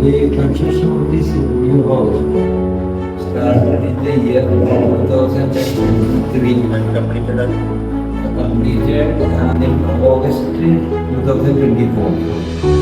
construction of this new house started in the year 2003. completed at Completed uh, in August 2024.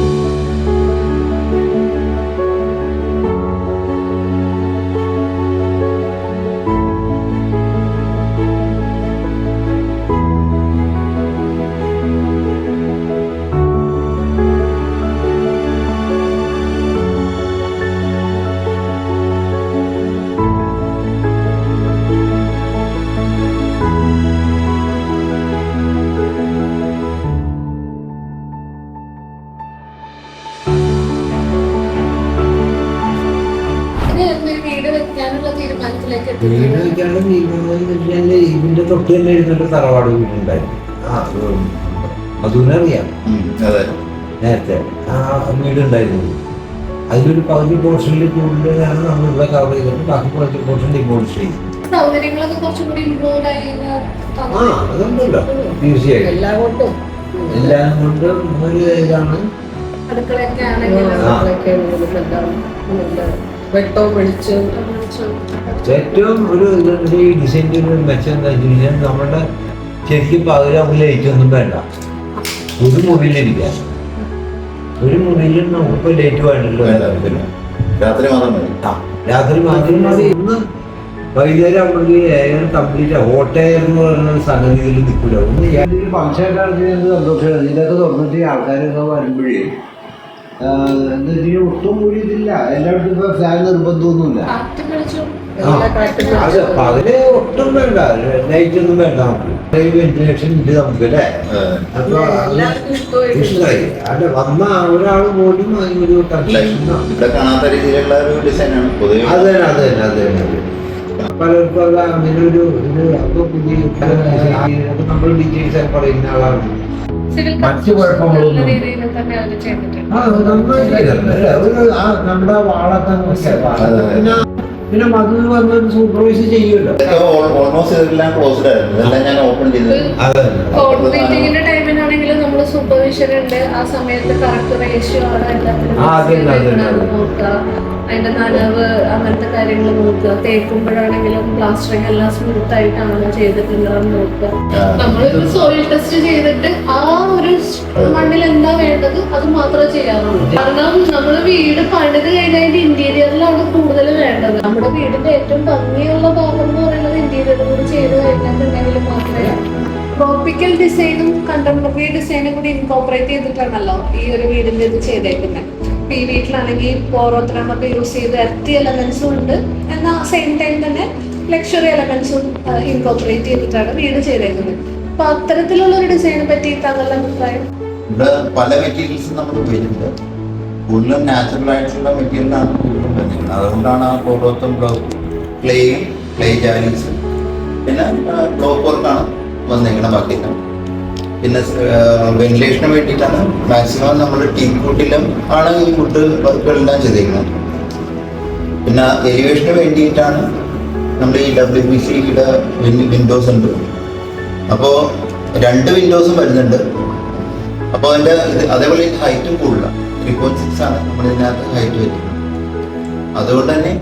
വീട് വെക്കാനുള്ള തീരുമാനത്തിലേക്ക് വീട് വെക്കാനുള്ള തീരുമാനം ഇതിന്റെ തൊട്ട് തന്നെ ഇരുന്നിട്ട് തറവാട് വീടുണ്ടായിരുന്നു. ആ മധുവിനറിയാം അതെ. നേരത്തെ. ആ വീടുണ്ടായിരുന്നു. അതിലൊരു പകുതി പോർഷനിൽ കൂടുതലാണ് നമ്മൾ ഇവിടെ കവർ ചെയ്തിട്ട് ബാക്കി പകുതി പോർഷൻ ഡിമോളിഷ് ചെയ്യും. ആ. അതുണ്ടല്ലോ. തീർച്ചയായും എല്ലാം കൊണ്ടും. എല്ലാം കൊണ്ടും ഒരു ഇതാണ്. അടുക്കളയൊക്കെ ആണെങ്കിലും വെട്ടവും വെളിച്ചവും ഏറ്റവും ഒരു ഈ ഡിസൈന്റെ ഒരു മെച്ചം എന്താ വെച്ച് കഴിഞ്ഞാൽ നമ്മുടെ ശരിക്കും പകരം ലൈറ്റ് ഒന്നും വേണ്ട. ഒരു മുറിയിലിരിക്കാൻ ഒരു മുറിയിലും നമുക്ക് ലൈറ്റ് വേണ്ടല്ലോ. വേണ്ട രാത്രി മാത്രം മതി. ആ, രാത്രി മാത്രം മതി. ഇന്ന് വൈകുന്നേരം ആകുമ്പോഴേക്ക് എയർ കംപ്ലീറ്റ് ഹോട്ടയർ എന്ന് പറയുന്ന സംഗതിയിൽ നിൽക്കില്ല ഒന്ന് ഫംഗ്ഷൻ നടത്തിയത് സന്തോഷമാണ് ഇതിനകത്ത് തുറന്നിട്ട് ആൾക്കാരൊക്കെ വരുമ്പോഴേ ഒട്ടും കൂടി ഇതില്ല. എല്ലായിടത്തും ഇപ്പൊ ഫാൻ നിർബന്ധമൊന്നുമില്ല. അത് പകൽ ഒട്ടും വേണ്ട. നൈറ്റ് ഒന്നും വേണ്ട നമുക്ക്. വെന്റിലേഷൻ ഉണ്ട് നമുക്ക് അല്ലേ? അതെ. അപ്പൊ ഇഷ്ടമായി. അല്ല വന്ന ഒരാൾ പോലും അതിനൊരു ഇവിടെ കാണാത്ത രീതിയിലുള്ള ഒരു ഡിസൈനാണ് പൊതുവെ അത് തന്നെ അത് തന്നെ അത് തന്നെ. പലർക്കും അത് അങ്ങനെ ഒരു അപ്പൊ പുതിയ നമ്മൾ ഡീറ്റെയിൽസ് പറയുന്ന ആളാണ്. മറ്റ് കുഴപ്പങ്ങളൊന്നും നമ്മുടെ വാളൊക്കെ. പിന്നെ പിന്നെ മധു വന്ന് സൂപ്പർവൈസ് ചെയ്യുമല്ലോ. ഓൾമോസ്റ്റ് ഇതെല്ലാം ക്ലോസ്ഡ് ആയിരുന്നു. ഇതെല്ലാം ഞാൻ ഓപ്പൺ ചെയ്തത് നമ്മൾ സൂപ്പർവിഷൻ ഉണ്ട്. ആ സമയത്ത് കറക്റ്റ് റേഷ്യോ ആണ്. എല്ലാത്തിനും അതിന്റെ നനവ് അങ്ങനത്തെ കാര്യങ്ങൾ നോക്കുക. തേക്കുമ്പോഴാണെങ്കിലും പ്ലാസ്റ്ററിങ് എല്ലാം സ്മൂത്ത് ആയിട്ടാണ് ചെയ്തിട്ടുള്ളതെന്ന് നോക്കുക. നമ്മളൊരു സോയിൽ ടെസ്റ്റ് ചെയ്തിട്ട് ആ ഒരു മണ്ണിൽ എന്താ വേണ്ടത് അത് മാത്രമേ ചെയ്യാറുള്ളൂ. കാരണം നമ്മൾ വീട് പണിത് കഴിഞ്ഞതിന്റെ ഇന്റീരിയറിലാണ് കൂടുതൽ വേണ്ടത്. നമ്മുടെ വീടിന്റെ ഏറ്റവും ഭംഗിയുള്ള ഭാഗം എന്ന് പറയുന്നത് ഇന്റീരിയർ കൂടി ചെയ്ത് കഴിഞ്ഞിട്ടുണ്ടെങ്കിൽ മാത്രമേ ട്രോപ്പിക്കൽ ഡിസൈനും കണ്ടംപററി ഡിസൈനും കൂടി ഇൻകോപ്പറേറ്റ് ചെയ്തിട്ടാണല്ലോ ഈ ഒരു വീടിന്റെ ഇത് ചെയ്തേക്കുന്നത് ഈ വീട്ടിലാണെങ്കിൽ ഓരോരുത്തരമൊക്കെ യൂസ് ചെയ്ത് എർത്തി എലമെന്റ്സും ഉണ്ട്. എന്നാൽ സെയിം ടൈം തന്നെ ലക്ഷറി എലമെന്റ്സും ഇൻകോപ്പറേറ്റ് ചെയ്തിട്ടാണ് വീട് ചെയ്തേക്കുന്നത്. അപ്പൊ അത്തരത്തിലുള്ള ഒരു ഡിസൈനെ പറ്റി താങ്കളുടെ അഭിപ്രായം? ഇവിടെ പല മെറ്റീരിയൽസും നമ്മൾ ഉപയോഗിക്കുന്നത് കൂടുതലും നാച്ചുറൽ ആയിട്ടുള്ള മെറ്റീരിയലാണ് കൂടുതലും വരുന്നത്. അതുകൊണ്ടാണ് ആ ഓരോരുത്തരും ബ്ലോക്ക് ക്ലേയും ക്ലേ ജാലിൻസും പിന്നെ ബ്ലോക്ക് വർക്കാണ് വന്നേക്കണം ബാക്കിയെല്ലാം പിന്നെ വെന്റിലേഷന് വേണ്ടിയിട്ടാണ് മാക്സിമം നമ്മൾ ടീ കൂട്ടിലും ആണ് ഈ ഫുഡ് വർക്കുകളെല്ലാം ചെയ്തേക്കുന്നത് പിന്നെ എലിവേഷന് വേണ്ടിയിട്ടാണ് നമ്മൾ ഈ ഡബ്ല്യു ബി സിയുടെ വിൻഡോസ് ഉണ്ട്. അപ്പോൾ രണ്ട് വിൻഡോസും വരുന്നുണ്ട്. അപ്പോൾ അതിന്റെ ഇത് അതേപോലെ ഹൈറ്റും കൂടുതലാണ് ത്രീ പോയിന്റ് സിക്സ് ആണ് നമ്മൾ ഇതിനകത്ത് ഹൈറ്റ് വരുന്നത് അതുകൊണ്ട് തന്നെ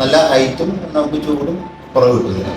നല്ല ഹൈറ്റും നമുക്ക് ചൂടും കുറവ് കിട്ടുന്നില്ല.